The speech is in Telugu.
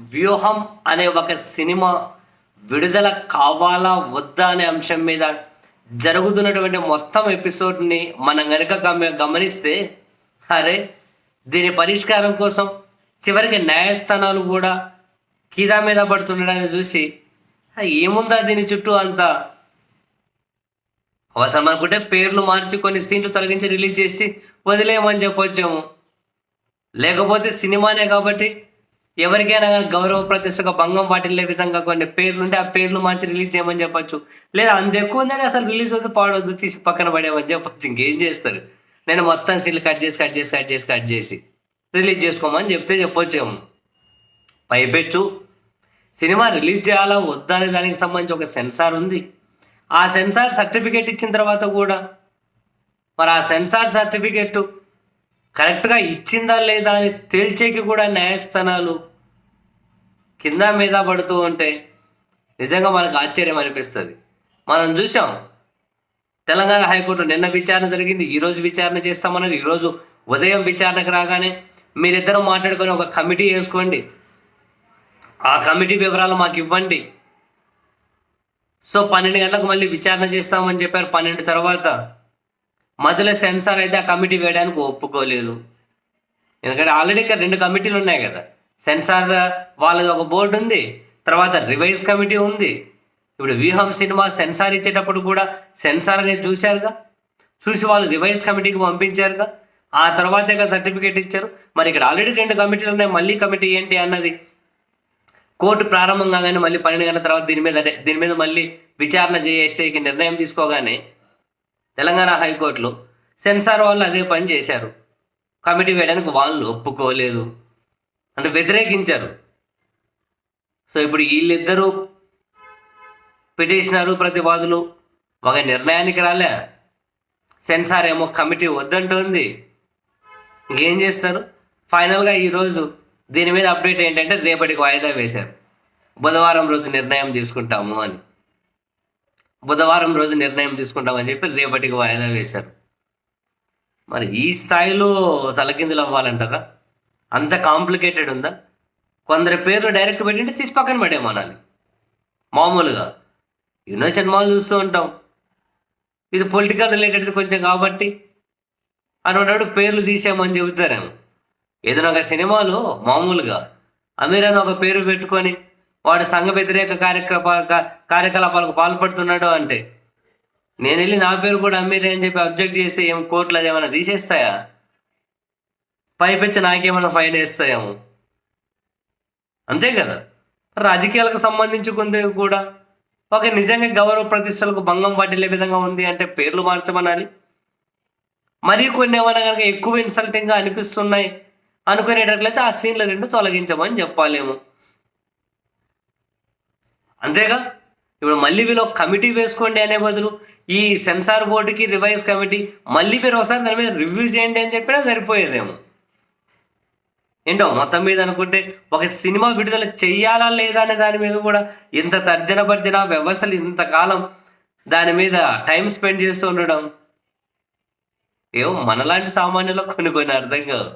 వ్యూహం అనే ఒక సినిమా విడుదల కావాలా వద్దా అనే అంశం మీద జరుగుతున్నటువంటి మొత్తం ఎపిసోడ్ని మనం కనుక గమనిస్తే అరే దీని పరిష్కారం కోసం చివరికి న్యాయస్థానాలు కూడా కీదా మీద పడుతుండడాన్ని చూసి ఏముందా దీని చుట్టూ అంతా? అవసరం అనుకుంటే పేర్లు మార్చి కొన్ని సీన్లు తొలగించి రిలీజ్ చేసి వదిలేయమని చెప్పొచ్చాము. లేకపోతే సినిమానే కాబట్టి ఎవరికైనా కానీ గౌరవ ప్రతిష్టకు భంగం పాటిల్లే విధంగా కొన్ని పేర్లు ఉంటే ఆ పేర్లు మార్చి రిలీజ్ చేయమని చెప్పొచ్చు. లేదా అంత ఎక్కువ ఉందని అసలు రిలీజ్ వద్దు పాడొద్దు తీసి పక్కన పడేయమని చెప్పొచ్చు. ఇంకేం చేస్తారు? నేను మొత్తం సీన్లు కట్ చేసి కట్ చేసి కట్ చేసి కట్ చేసి రిలీజ్ చేసుకోమని చెప్తే చెప్పొచ్చేమో. పైపెచ్చు సినిమా రిలీజ్ చేయాలా వద్దా అనే దానికి సంబంధించి ఒక సెన్సార్ ఉంది. ఆ సెన్సార్ సర్టిఫికేట్ ఇచ్చిన తర్వాత కూడా మరి ఆ సెన్సార్ సర్టిఫికెట్ కరెక్ట్గా ఇచ్చిందా లేదా అని తేల్చేకి కూడా న్యాయస్థానాలు కింద మీద పడుతూ ఉంటే నిజంగా మనకు ఆశ్చర్యం అనిపిస్తుంది. మనం చూసాం తెలంగాణ హైకోర్టు నిన్న విచారణ జరిగింది ఈరోజు విచారణ చేస్తామన్నది ఈరోజు ఉదయం విచారణకు రాగానే మీరిద్దరూ మాట్లాడుకొని ఒక కమిటీ వేసుకోండి. ఆ కమిటీ వివరాలు మాకు ఇవ్వండి. సో పన్నెండు గంటలకు మళ్ళీ విచారణ చేస్తామని చెప్పారు పన్నెండు తర్వాత. మధ్యలో సెన్సార్ అయితే ఆ కమిటీ వేయడానికి ఒప్పుకోలేదు. ఎందుకంటే ఆల్రెడీ ఇక్కడ రెండు కమిటీలు ఉన్నాయి కదా. సెన్సార్ వాళ్ళది ఒక బోర్డు ఉంది తర్వాత రివైజ్ కమిటీ ఉంది. ఇప్పుడు వ్యూహం సినిమా సెన్సార్ ఇచ్చేటప్పుడు కూడా సెన్సార్ అనేది చూశారుగా? చూసి వాళ్ళు రివైజ్ కమిటీకి పంపించారుగా? ఆ తర్వాతే సర్టిఫికేట్ ఇచ్చారు. మరి ఇక్కడ ఆల్రెడీ రెండు కమిటీలు ఉన్నాయి మళ్ళీ కమిటీ ఏంటి అన్నది? కోర్టు ప్రారంభం కాగానే మళ్ళీ పన్నెండు గంటల తర్వాత దీని మీద దీని మీద మళ్ళీ విచారణ చేసేకి నిర్ణయం తీసుకోగానే తెలంగాణ హైకోర్టులో సెన్సార్ వాళ్ళు అదే పని చేశారు. కమిటీ వేయడానికి వాళ్ళు ఒప్పుకోలేదు. అంటే వ్యతిరేకించారు. సో ఇప్పుడు వీళ్ళిద్దరూ పిటిషనరు ప్రతివాదులు ఒక నిర్ణయానికి రాలే. సెన్సార్ ఏమో కమిటీ వద్దంటుంది. ఇంకేం చేస్తారు? ఫైనల్గా ఈరోజు దీని మీద అప్డేట్ ఏంటంటే రేపటికి వాయిదా వేశారు. బుధవారం రోజు నిర్ణయం తీసుకుంటాము అని. బుధవారం రోజు నిర్ణయం తీసుకుంటామని చెప్పి రేపటికి వాయిదా వేశారు. మరి ఈ స్థాయిలో తలకిందులు అవ్వాలంటారా? అంత కాంప్లికేటెడ్ ఉందా? కొందరి పేర్లు డైరెక్ట్ పెట్టింటే తీసి పక్కన పడేమనాలి మామూలుగా ఎన్నో సినిమాలు చూస్తూ ఉంటాం. ఇది పొలిటికల్ రిలేటెడ్ కొంచెం కాబట్టి అనుకున్నాడు పేర్లు తీసామని చెబుతారేమో. ఏదైనా ఒక సినిమాలో మామూలుగా అమీర్ అని ఒక పేరు పెట్టుకొని వాడు సంఘ వ్యతిరేక కార్యక్రమ కార్యకలాపాలకు పాల్పడుతున్నాడు అంటే నేను వెళ్ళి నా పేరు కూడా అమీర్ అని చెప్పి అబ్జెక్ట్ చేస్తే ఏం కోర్టులు అది ఏమైనా తీసేస్తాయా? పైపెచ్చి నాకేమైనా ఫైన్ వేస్తాయేమో. అంతే కదా? రాజకీయాలకు సంబంధించి కొంత కూడా. ఒక నిజంగా గౌరవ ప్రతిష్టలకు భంగం పట్టిలే విధంగా ఉంది అంటే పేర్లు మార్చమనాలి. మరి కొన్ని ఏమైనా కనుక ఎక్కువ ఇన్సల్టింగ్గా అనిపిస్తున్నాయి అనుకునేటట్లయితే ఆ సీన్లు రెండు తొలగించమని చెప్పాలేమో. అంతేగా? ఇప్పుడు మళ్ళీ వీళ్ళు ఒక కమిటీ వేసుకోండి అనే బదులు ఈ సెన్సార్ బోర్డుకి రివైజ్ కమిటీ మళ్ళీ మీరు ఒకసారి దాని మీద రివ్యూ చేయండి అని చెప్పినా సరిపోయేదేమో. ఏంటో మొత్తం మీద అనుకుంటే ఒక సినిమా విడుదల చెయ్యాలా లేదా అనే దాని మీద కూడా ఇంత తర్జన భర్జన వ్యవస్థలు ఇంతకాలం దాని మీద టైం స్పెండ్ చేస్తూ ఉండడం ఏమో మనలాంటి సామాన్యులకు కొన్ని కొన్ని అర్థం కాదు